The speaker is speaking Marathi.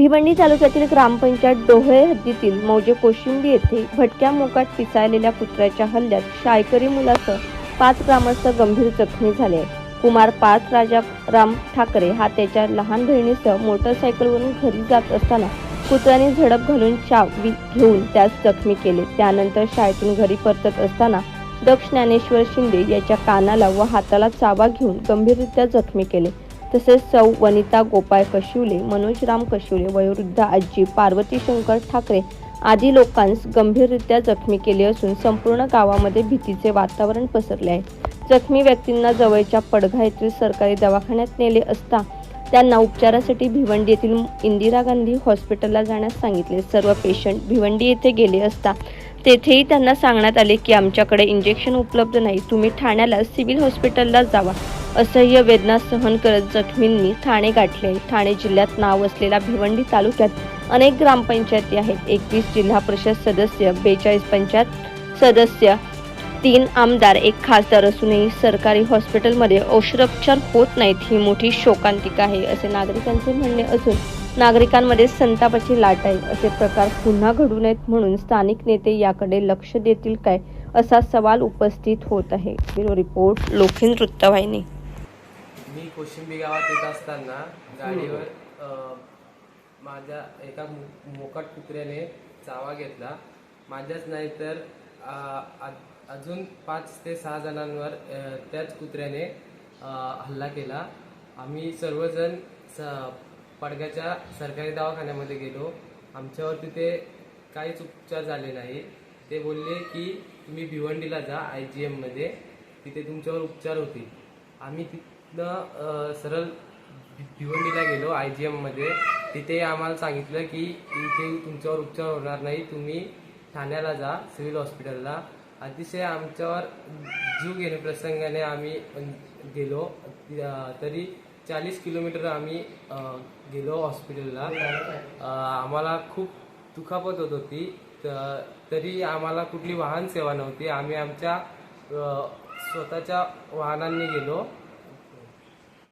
भिवंडी तालुक्यातील ग्रामपंचायत डोहळे हद्दीतील मौजे कोशिंबी येथे भटक्या मोकाट पिसाळलेल्या कुत्र्याच्या हल्ल्यात शाळकरी मुलासह पाच ग्रामस्थ गंभीर जखमी झाले आहेत. कुमार पाच राजा राम ठाकरे हा त्याच्या लहान बहिणीसह मोटरसायकलवरून घरी जात असताना कुत्र्याने झडप घालून चावी घेऊन त्यास जखमी केले त्यानंतर शाळेतून घरी परतत असताना दक्ष ज्ञानेश्वर शिंदे याच्या कानाला व हाताला चावा घेऊन गंभीररित्या जखमी केले तसेच सौ वनिता गोपाळ कशिवले मनोज राम कशिवले वयोवृद्ध आजी पार्वती शंकर ठाकरे आदी लोकांस गंभीररित्या जखमी केले असून संपूर्ण गावामध्ये भीतीचे वातावरण पसरले आहे. जखमी व्यक्तींना जवळच्या पडघा येथील सरकारी दवाखान्यात नेले असता त्यांना उपचारासाठी भिवंडी येथील इंदिरा गांधी हॉस्पिटलला जाण्यास सांगितले. सर्व पेशंट भिवंडी येथे गेले असता तेथेही त्यांना सांगण्यात आले की आमच्याकडे इंजेक्शन उपलब्ध नाही. तुम्ही ठाण्याला सिव्हिल हॉस्पिटलला जावा. असह्य वेदना सहन करत जखमींनी ठाणे गाठले आहे. ठाणे जिल्ह्यात नाव असलेल्या भिवंडी तालुक्यात अनेक ग्रामपंचायती आहेत. एकवीस जिल्हा परिषद सदस्य बेचाळीस पंचायत सदस्य तीन आमदार एक खासदार असूनही सरकारी हॉस्पिटलमध्ये औषधोपचार होत नाहीत. ही मोठी शोकांतिका आहे असे नागरिकांचे म्हणणे असून नागरिकांमध्ये संतापाची लाट आहे. असे प्रकार पुन्हा घडू नयेत म्हणून स्थानिक नेते याकडे लक्ष देतील काय असा सवाल उपस्थित होत आहे. ब्युरो रिपोर्ट लोखिन वृत्तवाहिनी. मी कोशिंबी गावात येत असताना गाडीवर अ, माझ्या एका मोकट मोकाट कुत्र्याने चावा घेतला. माझ्याच नाही तर अ, आ- अजून पाच ते सहा जणांवर अ, त्याच कुत्र्याने अ, हल्ला केला. आम्ही सर्वजण स पडग्याच्या सरकारी दवाखान्यामध्ये गेलो. आमच्यावर तिथे काहीच उपचार झाले नाही. ते बोलले की तुम्ही भिवंडीला जा आय जी एममध्ये तिथे तुमच्यावर उपचार होतील. आम्ही तिथनं सरळ भिवंडीला गेलो आय जी एममध्ये तिथे आम्हाला सांगितलं की इथे तुमच्यावर उपचार होणार नाही. तुम्ही ठाण्याला जा सिव्हिल हॉस्पिटलला. अतिशय आमच्यावर जीव घेणे प्रसंगाने आम्ही गेलो. तरी चाळीस किलोमीटर आम्ही गेलो हॉस्पिटलला. आम्हाला खूप दुखापत होत होती. तर तरी आम्हाला कुठली वाहन सेवा नव्हती. आम्ही आमच्या स्वतःच्या वाहनांनी गेलो.